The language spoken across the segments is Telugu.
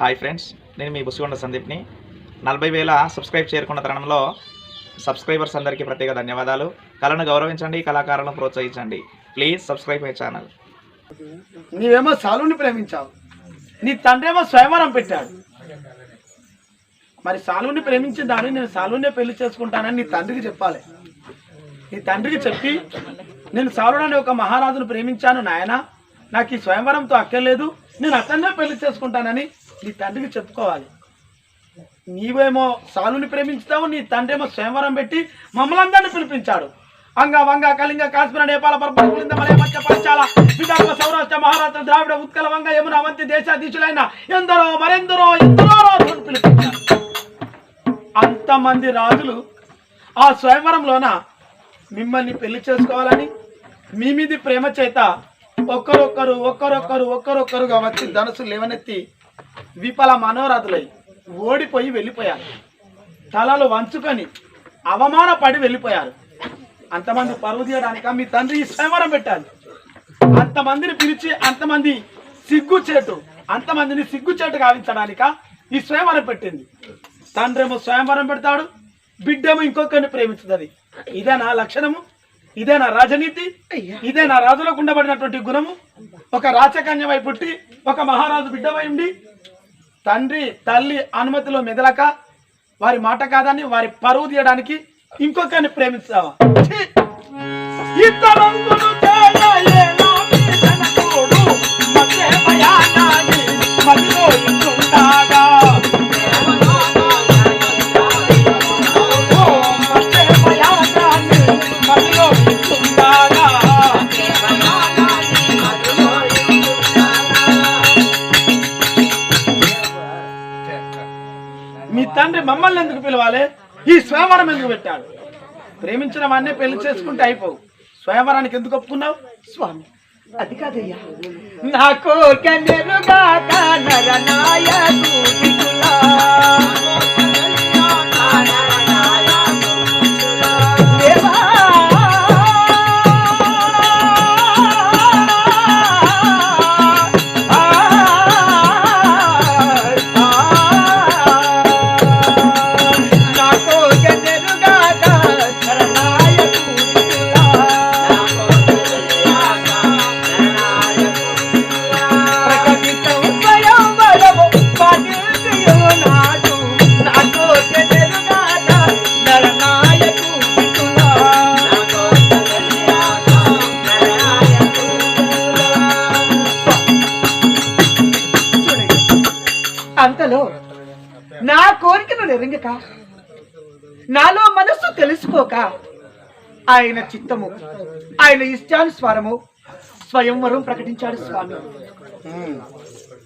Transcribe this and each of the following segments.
హాయ్ ఫ్రెండ్స్ నేను మీ బుసిగొండ సందీప్ని. నలభై వేల సబ్స్క్రైబ్ చేరుకున్న తరుణంలో సబ్స్క్రైబర్స్ అందరికీ ప్రత్యేక ధన్యవాదాలు. కళను గౌరవించండి కళాకారులను ప్రోత్సహించండి. Please subscribe my channel. నీవేమో సాలుని ప్రేమించావు. నీ తండ్రి ఏమో స్వయంవరం పెట్టాడు. మరి సాలుని ప్రేమించిన దాన్ని నేను సాలునే పెళ్ళి చేసుకుంటానని నీ తండ్రికి చెప్పాలి. నీ తండ్రికి చెప్పి నేను సాలుడని ఒక మహారాజును ప్రేమించాను నాయన. నాకు ఈ స్వయంవరంతో అక్కర్లేదు. నేను అతన్నే పెళ్ళి చేసుకుంటానని నీ తండ్రికి చెప్పుకోవాలి. నీవేమో సాలుని ప్రేమించుతావు నీ తండ్రి ఏమో స్వయంవరం పెట్టి మమ్మల్ని అందరినీ పిలిపించాడు. అంగ వంగ కళింగ కాశ్మీర నేపాల పర్పల మలయ మధ్య విదర్భ సౌరాష్ట్ర మహారాష్ట్ర ద్రావిడ ఉత్కల వంగ యమున అవంతి దేశాధీశులైన ఎందరో మరెందరో ఎందరో రాజులను పిలిపించారు. అంతమంది రాజులు ఆ స్వయంవరంలోన మిమ్మల్ని పెళ్ళి చేసుకోవాలని మీ మీది ప్రేమ చేత ఒక్కరొక్కరు ఒక్కరొక్కరు ఒక్కరొక్కరుగా వచ్చి ధనుసు లేవనెత్తి విఫల మనోరథులై ఓడిపోయి వెళ్ళిపోయారు. తలలు వంచుకొని అవమానపడి వెళ్ళిపోయారు. అంతమంది పరువు తీయడానిక? మీ తండ్రి స్వయంవరం పెట్టాలి అంతమందిని పిలిచి అంతమంది సిగ్గుచేటు అంతమందిని సిగ్గుచేటు గావించడానిక ఈ స్వయంవరం పెట్టింది. తండ్రి ఏమో స్వయంవరం పెడతాడు బిడ్డేమో ఇంకొకరిని ప్రేమించుతుంది. ఇదే నా లక్షణము ఇదే నా రాజనీతి ఇదే నా రాజులకు ఉండబడినటువంటి గుణము. ఒక రాచకన్యమై పుట్టి ఒక మహారాజు బిడ్డమై ఉండి తండ్రి తల్లి అనుమతిలో మెదలక వారి మాట కాదని వారి పరువు తీయడానికి ఇంకొకరిని ప్రేమిస్తావా ఛీ! ఇతరంగులు తండ్రి మమ్మల్ని ఎందుకు పిలవాలి? ఈ స్వయంవరం ఎందుకు పెట్టాడు? ప్రేమించిన వాడినే పెళ్ళి చేసుకుంటే అయిపోవు. స్వయంవరానికి ఎందుకు ఒప్పుకున్నావు? స్వామి అది కాదయ్యా. నాకు కన్నెరుగా. ఆయన చిత్తము ఆయన ఇష్టానుస్వరము స్వయంవరం ప్రకటించాడు స్వామి.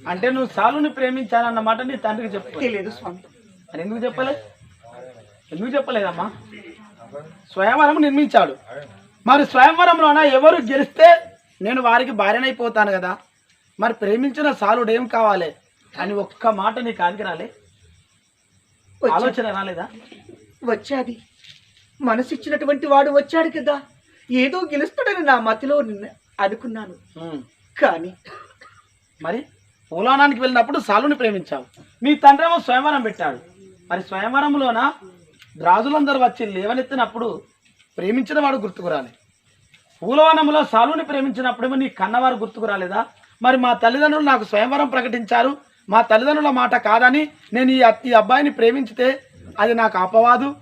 అంటే నువ్వు సాలుని ప్రేమించాలన్నమాట నీ తండ్రికి చెప్పు. తెలియదు స్వామి. మరి ఎందుకు చెప్పలే? ఎందుకు చెప్పలేదమ్మా? స్వయంవరం నిర్మించాడు. మరి స్వయంవరంలోన? ఎవరు గెలిస్తే నేను వారికి భార్యనైపోతాను కదా. మరి ప్రేమించిన సాలుడు ఏం కావాలి? అని ఒక్క మాట నీ కాదికి రాలే. ఆలోచన రాలేదా? వచ్చాది. మనసు ఇచ్చినటువంటి వాడు వచ్చాడు కదా. ఏదో గెలుస్తాడని నా మతిలో నిన్న- అనుకున్నాను. కానీ మరి పూలవనానికి వెళ్ళినప్పుడు సాలుని ప్రేమించావు. మీ తండ్రి ఏమో స్వయంవరం పెట్టాడు. మరి స్వయంవరంలోన రాజులందరూ వచ్చి లేవనెత్తినప్పుడు ప్రేమించిన వాడు గుర్తుకు రాలే. పూలవనంలో సాలుని ప్రేమించినప్పుడేమో నీ కన్నవారు గుర్తుకు రాలేదా? మరి మా తల్లిదండ్రులు నాకు స్వయంవరం ప్రకటించారు. మా తల్లిదండ్రుల మాట కాదని నేను ఈ అబ్బాయిని ప్రేమించితే అది నాకు అపవాదు.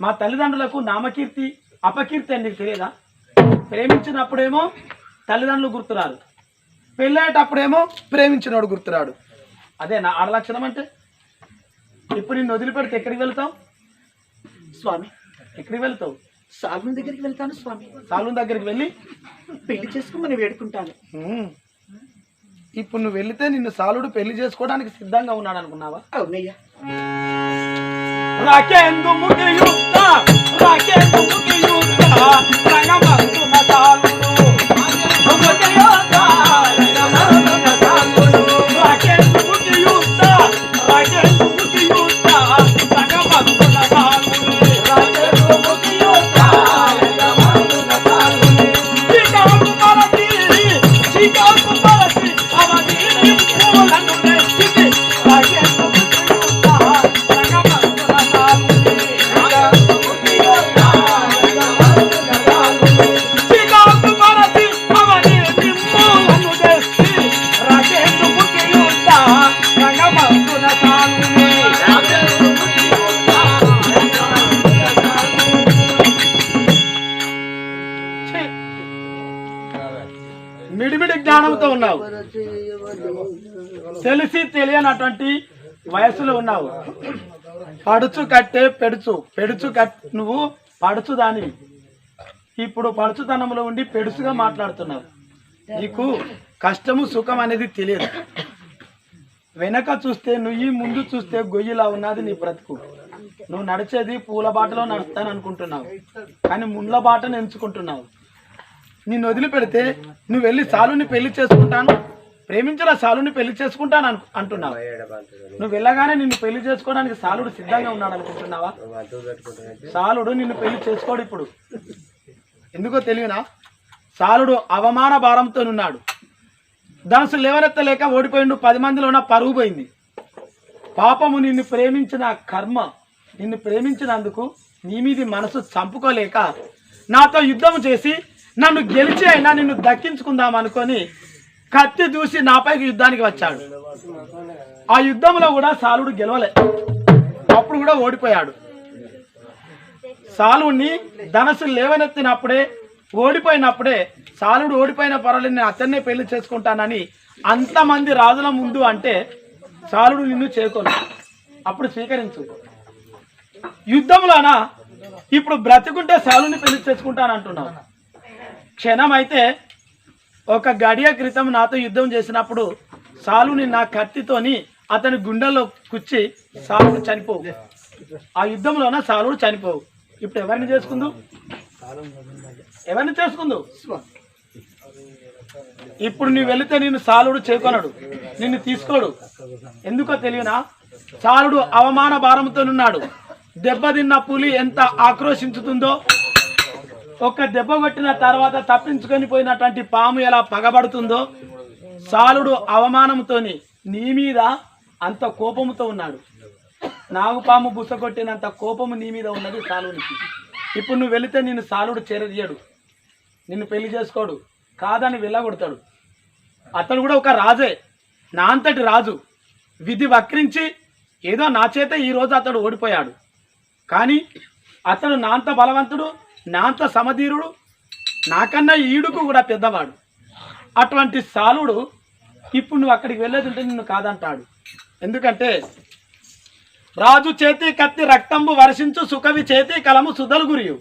మా తల్లిదండ్రులకు నామకీర్తి అపకీర్తి అని నీకు తెలియదా? ప్రేమించినప్పుడేమో తల్లిదండ్రులు గుర్తురారు. పెళ్ళేటప్పుడేమో ప్రేమించినోడు గుర్తురాడు. అదే నా ఆడలక్షణం అంటే? ఇప్పుడు నిన్ను వదిలిపెడితే ఎక్కడికి వెళ్తావు? స్వామి ఎక్కడికి వెళ్తావు? సాగుని దగ్గరికి వెళ్తాను స్వామి. సాలూన్ దగ్గరికి వెళ్ళి? పెళ్ళి చేసుకోమని వేడుకుంటాను. "ఉమ్, ఇప్పుడు నువ్వు వెళితే నిన్ను సాలుడు పెళ్ళి చేసుకోవడానికి సిద్ధంగా ఉన్నాడు అనుకున్నావా అవునయ్యా. Raquel do Mundo e o Tá, Raquel do తెలిసి తెలియనటువంటి వయసులో ఉన్నావు. పడుచు కట్టే పెడుచు. పెడుచు కట్ నువ్వు పడుచు దానివి. ఇప్పుడు పడుచుతనంలో ఉండి పెడుసుగా మాట్లాడుతున్నావు నీకు కష్టము సుఖం అనేది తెలియదు. వెనక చూస్తే నువ్వు ముందు చూస్తే గొయ్యిలా ఉన్నది నీ బ్రతుకు. నువ్వు నడిచేది పూల బాటలో నడుస్తాను అనుకుంటున్నావు. కానీ ముండ్ల బాటను ఎంచుకుంటున్నావు. నిన్ను వదిలిపెడితే నువ్వు వెళ్ళి సాలుని పెళ్ళి చేసుకుంటాను? ప్రేమించిన సాలుని పెళ్ళి చేసుకుంటాను అను అంటున్నావు? నువ్వు వెళ్ళగానే నిన్ను పెళ్ళి చేసుకోవడానికి సాలుడు సిద్ధంగా ఉన్నాడు అనుకుంటున్నావా? సాలుడు నిన్ను పెళ్ళి చేసుకోడు ఇప్పుడు. ఎందుకో తెలియనా? సాలుడు అవమాన భారంతో ఉన్నాడు. ధనుసు లేవనెత్తలేక ఓడిపోయిండు పది మందిలో ఉన్న పరుగు పోయింది. పాపము నిన్ను ప్రేమించిన కర్మ నిన్ను ప్రేమించినందుకు నీ మీది మనసు చంపుకోలేక నాతో యుద్ధం చేసి నన్ను గెలిచి అయినా నిన్ను దక్కించుకుందాం అనుకొని కత్తి దూసి నాపైకి యుద్ధానికి వచ్చాడు. ఆ యుద్ధంలో కూడా సాలుడు గెలవలే. అప్పుడు కూడా ఓడిపోయాడు. సాలుడిని ధనసు లేవనెత్తినప్పుడే ఓడిపోయినప్పుడే సాలుడు ఓడిపోయిన పర్వాలేదు నేను అతన్నే పెళ్ళి చేసుకుంటానని అంతమంది రాజుల ముందు అంటే సాలుడు నిన్ను చేరుకోను. అప్పుడు స్వీకరించు. యుద్ధంలోన ఇప్పుడు బ్రతికుంటే సాలుని పెళ్ళి చేసుకుంటాను అంటున్నావు క్షణం అయితే ఒక గడియ క్రితం నాతో యుద్ధం చేసినప్పుడు సాలుని నా కత్తితోని అతని గుండెల్లో కుచ్చి సాలుడు చనిపోవు. ఆ యుద్ధంలోన సాలుడు చనిపోవు. ఇప్పుడు ఎవరిని చేసుకుందు? ఎవరిని చేసుకుందు? ఇప్పుడు నువ్వు వెళితే నిన్ను సాలుడు చేకొనడు. నిన్ను తీసుకోడు. ఎందుకో తెలియనా? సాలుడు అవమాన భారంతో ఉన్నాడు. దెబ్బతిన్న పులి ఎంత ఆక్రోశించుతుందో ఒక దెబ్బ కొట్టిన తర్వాత తప్పించుకొని పోయినటువంటి పాము ఎలా పగబడుతుందో సాలుడు అవమానంతోని నీ మీద అంత కోపముతో ఉన్నాడు. నాగుపాము బుస కొట్టినంత కోపము నీ మీద ఉన్నది సాలుడికి ఇప్పుడు నువ్వు వెళితే నిన్ను సాలుడు చేరదీయడు. నిన్ను పెళ్ళి చేసుకోడు. కాదని వెళ్ళగొడతాడు. అతడు కూడా ఒక రాజే. నా అంతటి రాజు. విధి వక్రించి ఏదో నా చేత ఈరోజు అతడు ఓడిపోయాడు. కానీ అతడు నా అంత బలవంతుడు. నాతో సమధీరుడు నాకన్నా ఈడుకు కూడా పెద్దవాడు. అటువంటి సాలుడు ఇప్పుడు నువ్వు అక్కడికి వెళ్ళేది నిన్ను కాదంటాడు. ఎందుకంటే రాజు చేతి కత్తి రక్తంబు వర్షించు సుఖవి చేతి కలము సుధలు గురియు.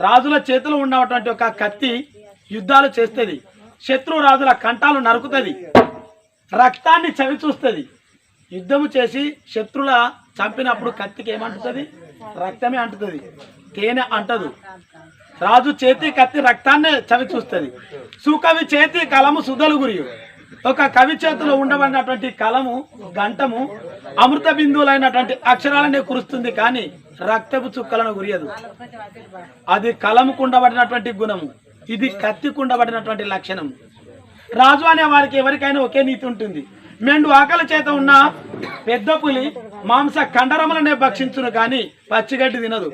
రాజుల చేతిలో ఉన్నటువంటి ఒక కత్తి యుద్ధాలు చేస్తుంది. శత్రు రాజుల కంఠాలు నరుకుతుంది. రక్తాన్ని చవి చూస్తుంది. యుద్ధము చేసి శత్రుల చంపినప్పుడు కత్తికి ఏమంటుతుంది? రక్తమే అంటుతుంది. తేనె అంటదు. రాజు చేతి కత్తి రక్తాన్నే చవి చూస్తుంది. సుకవి చేతి కలము సుధలు గురియు. ఒక కవి చేతిలో ఉండబడినటువంటి కలము గంటము అమృత బిందువులైనటువంటి అక్షరాలనే కురుస్తుంది కానీ రక్తపు చుక్కలను గురియదు. అది కలముకు ఉండబడినటువంటి గుణము. ఇది కత్తికి ఉండబడినటువంటి లక్షణం రాజు అనే వారికి ఎవరికైనా ఒకే నీతి ఉంటుంది. మెండు ఆకలి చేత ఉన్న పెద్ద పులి మాంస కండరములనే భక్షించును కానీ పచ్చిగడ్డి తినదు.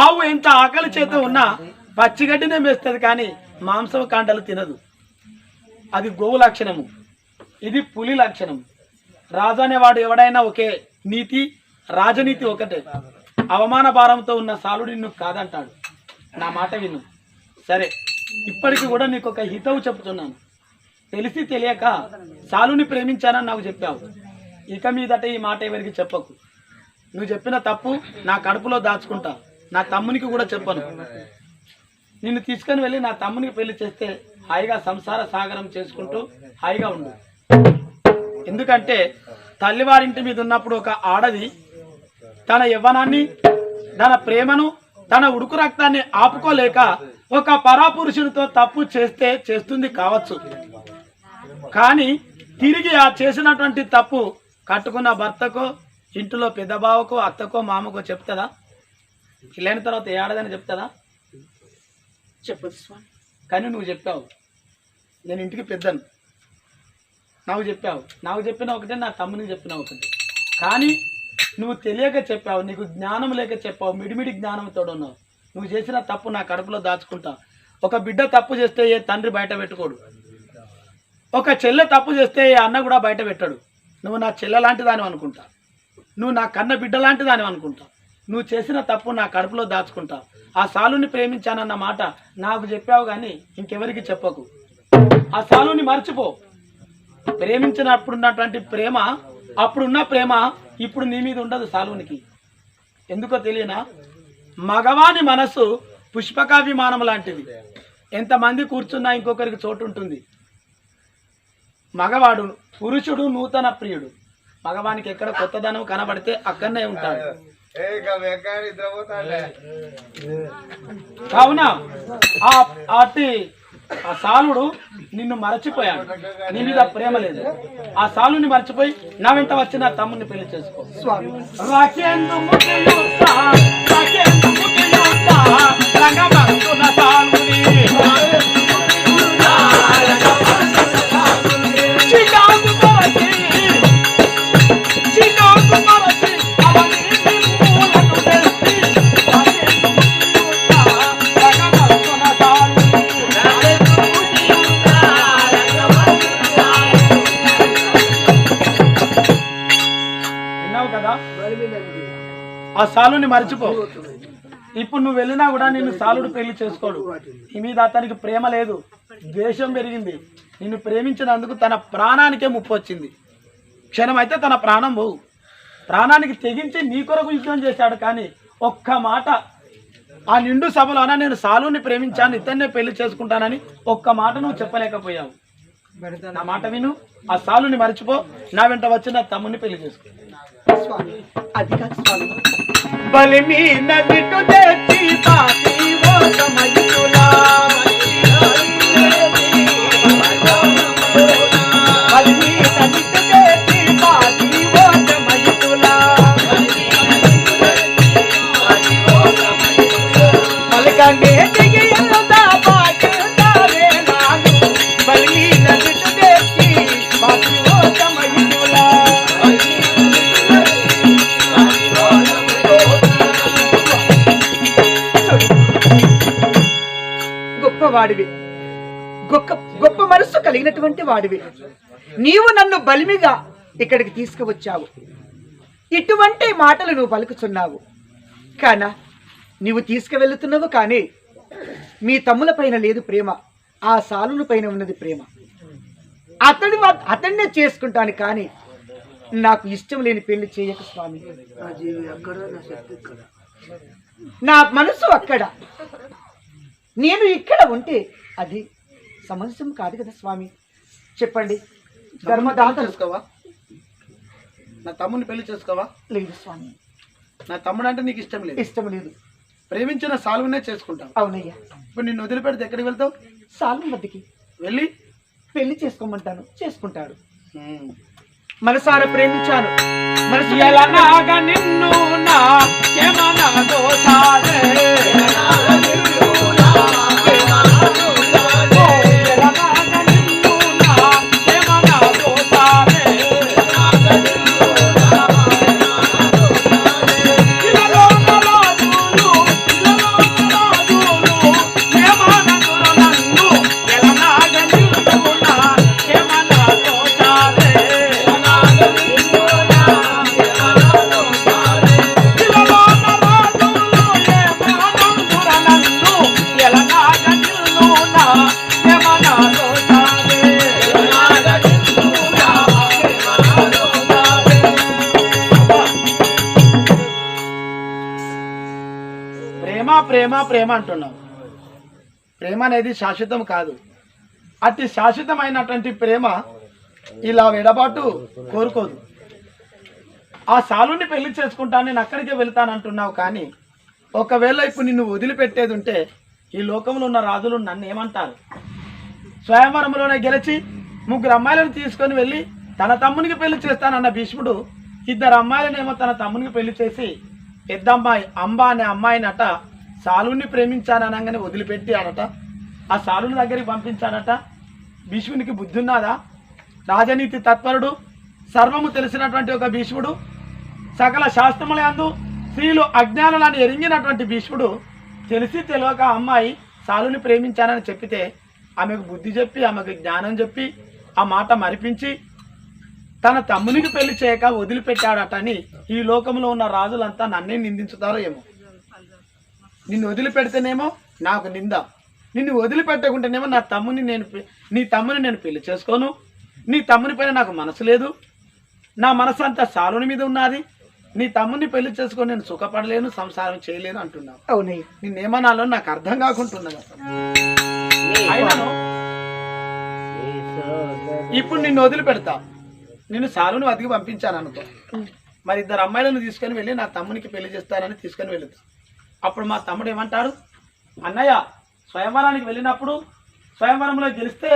ఆవు ఎంత ఆకలి చేత ఉన్నా పచ్చిగడ్డినే మేస్తుంది కానీ మాంసం కాండలు తినదు. అది గోవు లక్షణము. ఇది పులి లక్షణం. రాజు అనేవాడు ఎవడైనా ఒకే నీతి రాజనీతి ఒకటే. అవమాన భారంతో ఉన్న సాలుడు నిన్ను కాదంటాడు. నా మాట విను. సరే ఇప్పటికి కూడా నీకు ఒక హితవు చెప్తున్నాను తెలిసి తెలియక సాలుని ప్రేమించానని నాకు చెప్పావు. ఇక మీదట ఈ మాట ఎవరికి చెప్పకు. నువ్వు చెప్పిన తప్పు నా కడుపులో దాచుకుంటా. నా తమ్మునికి కూడా చెప్పను. నిన్ను తీసుకొని వెళ్ళి నా తమ్మునికి పెళ్ళి చేస్తే హాయిగా సంసార సాగరం చేసుకుంటూ హాయిగా ఉండు. ఎందుకంటే తల్లివారింటి మీద ఉన్నప్పుడు ఒక ఆడది తన యవ్వనాన్ని తన ప్రేమను తన ఉడుకు రక్తాన్ని ఆపుకోలేక ఒక పరాపురుషుడితో తప్పు చేస్తే చేస్తుంది కావచ్చు. కానీ తిరిగి ఆ చేసినటువంటి తప్పు కట్టుకున్న భర్తకో ఇంటిలో పెద్ద బావకో అత్తకో మామకో చెప్తుందా? పెళ్ళైన తర్వాత ఏ ఆడదని చెప్తుందా చెప్పదు స్వామి. కానీ నువ్వు చెప్పావు. నేను ఇంటికి పెద్దను. నాకు చెప్పావు. నాకు చెప్పిన ఒకటే నా తమ్మునికి చెప్పిన ఒకటి. కానీ నువ్వు తెలియక చెప్పావు నీకు జ్ఞానం లేక చెప్పావు మిడిమిడి జ్ఞానంతో ఉన్నావు. నువ్వు చేసిన తప్పు నా కడుపులో దాచుకుంటా. ఒక బిడ్డ తప్పు చేస్తే ఏ తండ్రి బయట పెట్టుకోడు. ఒక చెల్లె తప్పు చేస్తే ఏ అన్న కూడా బయట పెట్టాడు. నువ్వు నా చెల్లె లాంటి దాని అనుకుంటా. నువ్వు నా కన్న బిడ్డ లాంటి దాని అనుకుంటా. నువ్వు చేసిన తప్పు నా కడుపులో దాచుకుంటా. ఆ సాలుని ప్రేమించానన్న మాట నాకు చెప్పావు కానీ ఇంకెవరికి చెప్పకు. ఆ సాలుని మర్చిపో. ప్రేమించినప్పుడు ఉన్నటువంటి ప్రేమ అప్పుడున్న ప్రేమ ఇప్పుడు నీ మీద ఉండదు సాలునికి. ఎందుకో తెలియనా? మగవాని మనసు పుష్పకాభిమానం లాంటిది. ఎంతమంది కూర్చున్నా ఇంకొకరికి చోటు ఉంటుంది మగవాడు పురుషుడు నూతన ప్రియుడు. మగవానికి ఎక్కడ కొత్తదనం కనబడితే అక్కడనే ఉంటాడు. కావున ఆ సాలుడు నిన్ను మరచిపోయాడు. నీ మీద ప్రేమ లేదు. ఆ సాలుని మర్చిపోయి నా వెంట వచ్చిన తమ్ముని పెళ్ళి చేసుకో. మర్చిపో. ఇప్పుడు నువ్వు వెళ్ళినా కూడా నిన్ను సాలుడు పెళ్ళి చేసుకోడు. నీ మీద అతనికి ప్రేమ లేదు. ద్వేషం పెరిగింది. నిన్ను ప్రేమించినందుకు తన ప్రాణానికే ముప్పు వచ్చింది. క్షణం అయితే తన ప్రాణం పోవు. ప్రాణానికి తెగించి నీ కొరకు యుద్ధం చేశాడు కానీ ఒక్క మాట ఆ నిండు సభలోన నేను సాలుని ప్రేమించాను ఇతన్నే పెళ్ళి చేసుకుంటానని ఒక్క మాట నువ్వు చెప్పలేకపోయావు. నా మాట విను. ఆ సాలుని మర్చిపో. నా వెంట వచ్చిన తమ్ముని పెళ్ళి చేసుకో. స్వామి అది కాదు స్వామి. బలిమీ నదిటు తెచ్చి పాతి ఓసమయులా బలిమి కలిగినటువంటి వాడివి. నీవు నన్ను బలిమిగా ఇక్కడికి తీసుకువచ్చావు. ఇటువంటి మాటలు నువ్వు పలుకుతున్నావు. కానా నీవు తీసుకువెళ్తున్నావు కానీ మీ తమ్ముల పైన లేదు ప్రేమ. ఆ సాలుల పైన ఉన్నది ప్రేమ. అతడి అతన్నే చేసుకుంటాను కానీ నాకు ఇష్టం లేని పెళ్ళి చేయక స్వామి. నా మనసు అక్కడ. నేను ఇక్కడ ఉంటే అది సమస్యం కాదు కదా స్వామి? చెప్పండి. ధర్మదాతలు. చేసుకోవా? నా తమ్ముని పెళ్ళి చేసుకోవా? లేదు స్వామి. నా తమ్ముడు అంటే నీకు ఇష్టం లేదు. ఇష్టం లేదు. ప్రేమించిన సాల్వనే చేసుకుంటాం అవునయ్యా. ఇప్పుడు నిన్ను వదిలిపెడితే ఎక్కడికి వెళ్తావు? సాలు మధ్యకి. వెళ్ళి? పెళ్ళి చేసుకోమంటాను. చేసుకుంటాడు. మనసారా ప్రేమించాను. మనసు నిన్ను నా అంటున్నావు. ప్రేమ అనేది శాశ్వతం కాదు. అతి శాశ్వతమైనటువంటి ప్రేమ ఇలా విడబాటు కోరుకోదు. ఆ సాలుని పెళ్ళి చేసుకుంటాను నేను అక్కడికే వెళ్తానంటున్నావు కానీ ఒకవేళ ఇప్పుడు నిన్ను వదిలిపెట్టేది ఉంటే ఈ లోకంలో ఉన్న రాజులు నన్ను ఏమంటారు? స్వయంవరంలోనే గెలిచి ముగ్గురు అమ్మాయిలను తీసుకొని వెళ్ళి తన తమ్మునికి పెళ్ళి చేస్తానన్న భీష్ముడు ఇద్దరు అమ్మాయిలనేమో తన తమ్మునికి పెళ్ళి చేసి పెద్దమ్మాయి అంబ అనే అమ్మాయినట సాలుని ప్రేమించాననగానే వదిలిపెట్టి అనట ఆ సాలుని దగ్గరికి పంపించానట భీష్మునికి బుద్ధి ఉన్నదా రాజనీతి తత్పరుడు సర్వము తెలిసినటువంటి ఒక భీష్ముడు సకల శాస్త్రముల అందు స్త్రీలు అజ్ఞానులను ఎరింగినటువంటి భీష్ముడు తెలిసి తెలియక అమ్మాయి సాలుని ప్రేమించానని చెప్పితే ఆమెకు బుద్ధి చెప్పి ఆమెకు జ్ఞానం చెప్పి ఆ మాట మరిపించి తన తమ్మునికి పెళ్ళి చేయక వదిలిపెట్టాడటని ఈ లోకంలో ఉన్న రాజులంతా నన్నే నిందించుతారో ఏమో. నిన్ను వదిలిపెడితేనేమో నాకు నింద. నిన్ను వదిలిపెట్టకుంటేనేమో నా తమ్ముని నేను నీ తమ్ముని నేను పెళ్ళి చేసుకోను. నీ తమ్ముని పైన నాకు మనసు లేదు. నా మనసు అంతా సాలుని మీద ఉన్నది. నీ తమ్ముని పెళ్ళి చేసుకొని నేను సుఖపడలేను సంసారం చేయలేను అంటున్నావు. అవునయ్య. నిన్నేమనాలో నాకు అర్థం కాకుంటున్నది అయినను? ఇప్పుడు నిన్ను వదిలిపెడతా. నిన్ను సాలుని వదిగి పంపించాను అనుకో. మరి ఇద్దరు అమ్మాయిలను తీసుకొని వెళ్ళి నా తమ్మునికి పెళ్ళి చేస్తానని తీసుకొని వెళుతా. అప్పుడు మా తమ్ముడు ఏమంటాడు? అన్నయ్య స్వయంవరానికి వెళ్ళినప్పుడు స్వయంవరంలో గెలిస్తే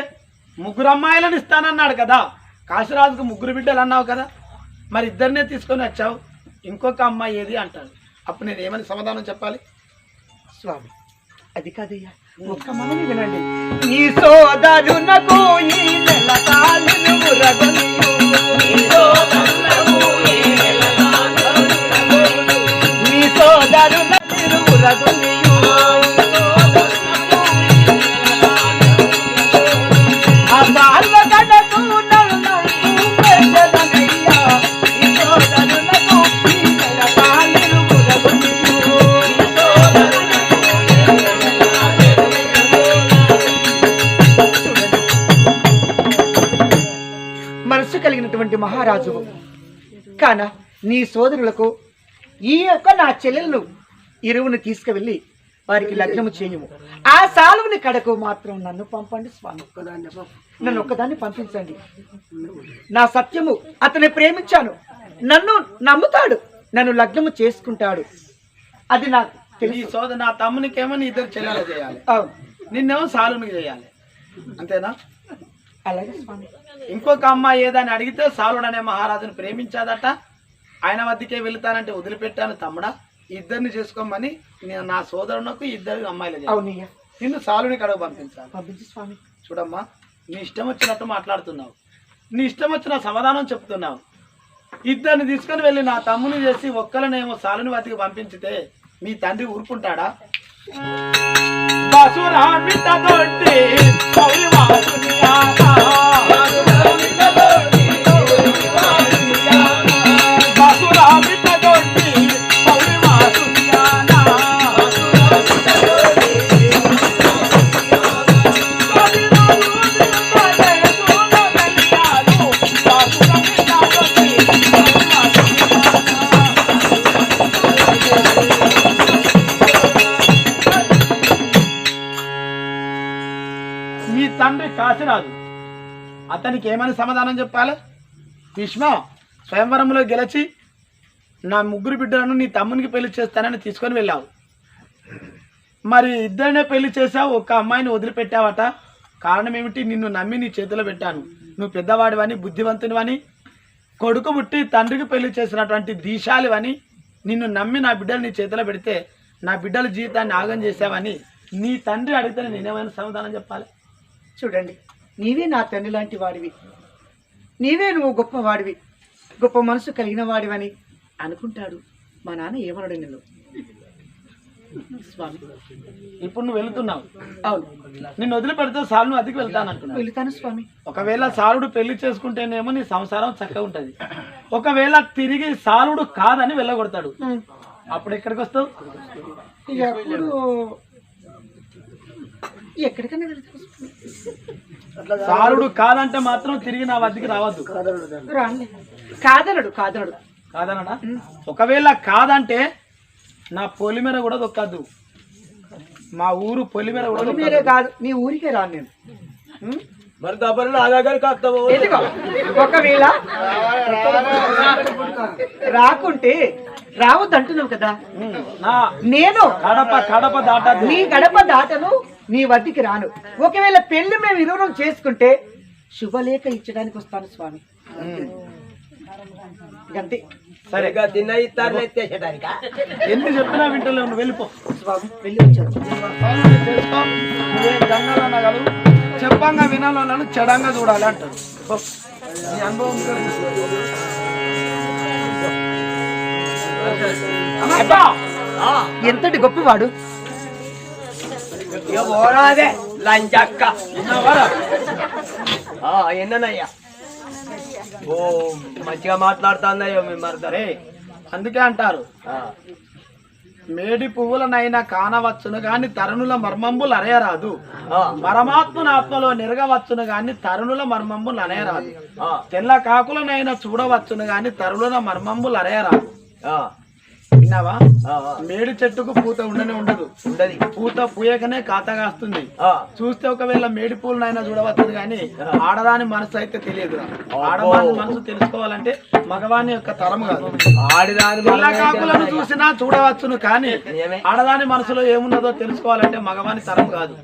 ముగ్గురు అమ్మాయిలను ఇస్తానన్నాడు కదా. కాశీరాజుకు ముగ్గురు బిడ్డలు అన్నావు కదా. మరి ఇద్దరినే తీసుకొని వచ్చావు. ఇంకొక అమ్మాయి ఏది? అంటాడు. అప్పుడు నేను ఏమని సమాధానం చెప్పాలి? స్వామి అది కాదయ్యా. ఒక్క మనని వినండి. నీ సోదరునకు ఈ నెల తాళును కలిగినటువంటి మహారాజు కాన నీ సోదరులకు ఈ యొక్క నా చెల్లెలను ఇరువును తీసుకువెళ్ళి వారికి లగ్నము చేయము. ఆ సాలువుని కడకు మాత్రం నన్ను పంపండి స్వామి. నన్ను ఒక్కదాన్ని పంపించండి. నా సత్యము అతని ప్రేమించాను. నన్ను నమ్ముతాడు. నన్ను లగ్నము చేసుకుంటాడు. అది నాకు నీ తెలుసు. సోదరు నా తమ్మునికేమో నీ ఇద్దరు చెల్లెలు చేయాలి. నిన్నేమో సాలునికి చేయాలి. అంతేనా? ఇంకొక అమ్మాయి ఏదని అడిగితే సాలుడు అనే మహారాజును ప్రేమించాదట. ఆయన వద్దకే వెళ్తానంటే వదిలిపెట్టాను తమ్ముడా. ఇద్దరిని చేసుకోమని నేను నా సోదరునకు ఇద్దరు అమ్మాయిలు నిన్ను సాలుని కడవ పంపించాలి చూడమ్మా నీ ఇష్టం వచ్చినట్టు మాట్లాడుతున్నావు. నీ ఇష్టం వచ్చిన సమాధానం చెప్తున్నావు. ఇద్దరిని తీసుకొని వెళ్ళి నా తమ్ముని చేసి ఒక్కలనేమో సాలుని వతికి పంపించితే మీ తండ్రి ఊరుకుంటాడా? అతనికి ఏమని సమాధానం చెప్పాలి? భీష్మ స్వయంవరంలో గెలిచి నా ముగ్గురు బిడ్డలను నీ తమ్మునికి పెళ్ళి చేస్తానని తీసుకొని వెళ్ళావు. మరి ఇద్దరినే పెళ్ళి చేసావు ఒక అమ్మాయిని వదిలిపెట్టావట. కారణం ఏమిటి? నిన్ను నమ్మి నీ చేతిలో పెట్టాను. నువ్వు పెద్దవాడివని బుద్ధివంతునివని కొడుకు పుట్టి తండ్రికి పెళ్ళి చేసినటువంటి దీశాలివని నిన్ను నమ్మి నా బిడ్డలు నీ చేతిలో పెడితే నా బిడ్డల జీవితాన్ని ఆగం చేసావని నీ తండ్రి అడిగితే నేనేమైనా సమాధానం చెప్పాలి? చూడండి. నీవే నా తండ్రి లాంటి వాడివి. నీవే నువ్వు గొప్ప వాడివి గొప్ప మనసు కలిగిన వాడివని అనుకుంటాడు మా నాన్న ఏమనడు నిన్ను. స్వామి. ఇప్పుడు నువ్వు వెళుతున్నావు. అవును. నిన్ను వదిలిపెడితే సార్లు అదికి వెళ్తానంటున్నావు వెళుతాను స్వామి. ఒకవేళ సాలుడు పెళ్ళి చేసుకుంటేనేమో నీ సంసారం చక్కగా ఉంటది. ఒకవేళ తిరిగి సాలుడు కాదని వెళ్ళగొడతాడు. అప్పుడు ఎక్కడికి వస్తావు? ఎక్కడికైనా వెళ్తాను సాలుడు కాదంటే మాత్రం తిరిగి నా వద్దకి రావద్దు. కాదనడు. కాదనడు కాదనడా. ఒకవేళ కాదంటే నా పొలిమేర కూడా దొక్కద్దు. మా ఊరు పొలిమేర కూడా. కాదు నీ ఊరికే రాను నేను? మరి ఒకవేళ రాకుంటే రావద్దు అంటున్నావు కదా నేను కడప కడప దాటద్దు. నీ గడప దాటను నీ వద్దకి రాను. ఒకవేళ పెళ్ళి మేము ఇరువురం చేసుకుంటే శుభలేఖ ఇచ్చడానికి వస్తాను స్వామి. అంతే సరే. ఇక తిన్న ఇస్తారు ఎన్ని చెప్పినా వింటలేవు నువ్వు వెళ్ళిపో. స్వామి వెళ్ళి వచ్చాను. చెప్పంగా వినాలను చెడంగా చూడాలి అంటారు. అనుభవం! ఎంతటి గొప్పవాడు? ఇక పోరాదే లంచక్క. ఎన్ననయ్యా? ఓ మంచిగా మాట్లాడుతుందయ్యో మీ మరదరే. అందుకే అంటారు. మేడి పువ్వులనైనా కానవచ్చును గాని తరుణుల మర్మంబులు అరేయరాదు. ఆ, పరమాత్మను ఆత్మలో నెరగవచ్చును గాని తరుణుల మర్మంబులు అనేరాదు ఆ, తెల్ల కాకులనైనా చూడవచ్చును గాని తరుణుల మర్మంబులు అరేయరాదు. ఆ, విన్నావా. మేడి చెట్టుకు పూత ఉండనే ఉండదు. ఉండది. పూత పూయకనే ఆ, చూస్తే ఒకవేళ మేడి పూలనైనా చూడవచ్చు కానీ ఆడదాని మనసు అయితే తెలియదు ఆడదాని మనసు తెలుసుకోవాలంటే మగవాని యొక్క తరం కాదు. ఆడిదాని కాకులను. చూసినా చూడవచ్చును కానీ. ఆడదాని మనసులో ఏమున్నదో తెలుసుకోవాలంటే మగవాని తరం కాదు.